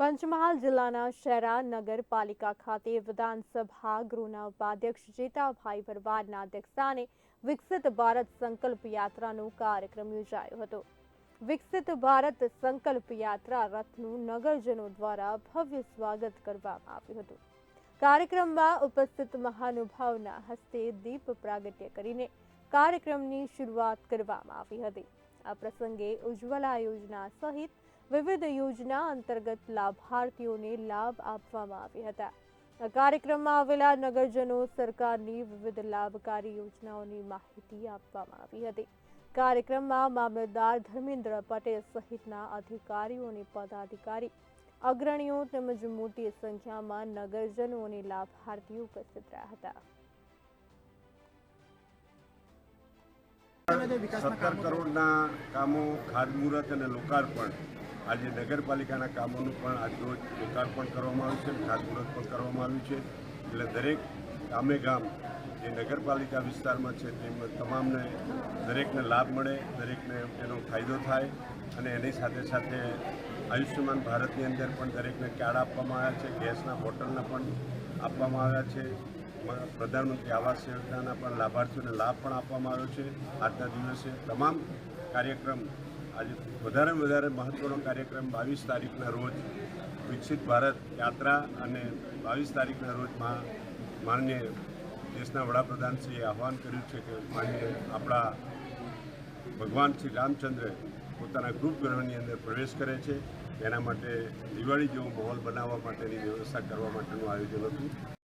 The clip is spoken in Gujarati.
પંચમહાલ જિલ્લાના શહેરા નગરપાલિકા ખાતે વિધાનસભા ગૃહના ઉપાધ્યક્ષ જેતાભાઈ ભરવાડના અધ્યક્ષસ્થાને વિકસિત ભારત સંકલ્પ યાત્રાનો કાર્યક્રમ યોજાયો હતો. વિકસિત ભારત સંકલ્પ યાત્રા રથનું નગરજનો દ્વારા ભવ્ય સ્વાગત કરવામાં આવ્યું હતું. કાર્યક્રમમાં ઉપસ્થિત મહાનુભાવના હસ્તે દીપ પ્રાગટ્ય કરીને કાર્યક્રમની શરૂઆત કરવામાં આવી હતી. આ પ્રસંગે ઉજ્જવલા યોજના સહિત વિવિધ યોજના અંતર્ગત લાભાર્થીઓને લાભ આપવામાં આવ્યા હતા. આ કાર્યક્રમમાં આવેલા નગરજનો સરકારની વિવિધ લાભકારી યોજનાઓની માહિતી આપવામાં આવી હતી. કાર્યક્રમમાં મામલતદાર ધર્મેન્દ્ર પટેલ સહિતના અધિકારીઓ પદાધિકારી, અગ્રણીઓ તેમજ મોટી સંખ્યામાં નગરજનો અને લાભાર્થીઓ ઉપસ્થિત રહ્યા હતા. સત્તર કરોડના કામો ખાતમુહૂર્ત અને લોકાર્પણ આજે નગરપાલિકાના કામોનું પણ આજરોજ લોકાર્પણ કરવામાં આવ્યું છે ખાતમુહૂર્ત પણ કરવામાં આવ્યું છે. એટલે દરેક ગામે ગામ જે નગરપાલિકા વિસ્તારમાં છે તેમાં તમામને દરેકને લાભ મળે દરેકને એનો ફાયદો થાય અને એની સાથે સાથે આયુષ્યમાન ભારતની અંદર પણ દરેકને કાર્ડ આપવામાં આવ્યા છે ગેસના બોટલના પણ આપવામાં આવ્યા છે. પ્રધાનમંત્રી આવાસ યોજનાના પણ લાભાર્થીઓને લાભ પણ આપવામાં આવ્યો છે. આજના દિવસે તમામ કાર્યક્રમ આજે વધારે વધારે મહત્ત્વનો કાર્યક્રમ બાવીસ તારીખના રોજ વિકસિત ભારત યાત્રા અને બાવીસ તારીખના રોજ મા માનનીય દેશના વડાપ્રધાનશ્રીએ આહવાન કર્યું છે કે માનનીય આપણા ભગવાન શ્રી રામચંદ્ર પોતાના ગૃહની અંદર પ્રવેશ કરે છે. એના માટે દિવાળી જેવો માહોલ બનાવવા માટેની વ્યવસ્થા કરવા માટેનું આયોજન હતું.